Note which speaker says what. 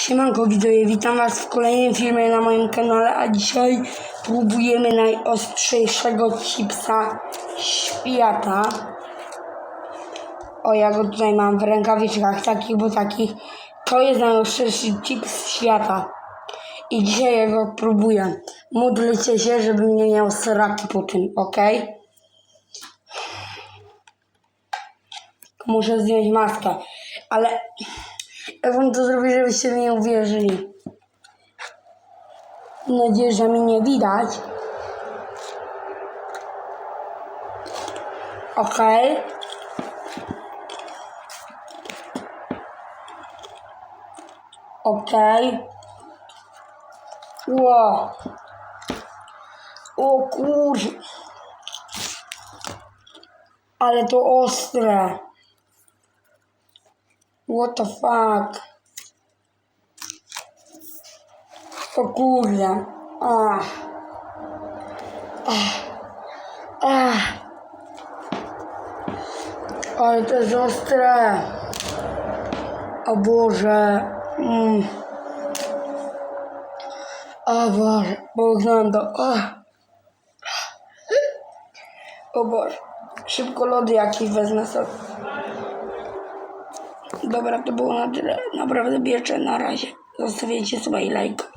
Speaker 1: Siemanko widzowie, witam was w kolejnym filmie na moim kanale, a dzisiaj próbujemy najostrzejszego chipsa świata. O, ja go tutaj mam w rękawiczkach, takich, bo takich. To jest najostrzejszy chips świata. I dzisiaj ja go próbuję. Módlcie się, żebym nie miał sraki po tym, ok? Muszę zdjąć maskę, ale ja wam to zrobię, żebyście mi uwierzyli. Mam nadzieję, że mi nie widać. Okej. Okej. Ło. O kur... Ale to ostre. What the fuck? O kurde. Ach. Ach. Ach. Ale to jest ostre. O Boże. Mm. O Boże. Połknąłem to. Ach. O Boże. Szybko lody jakieś wezmę sobie. Dobra, to było na tyle. Naprawdę bierze na razie. Zostawiajcie sobie lajka.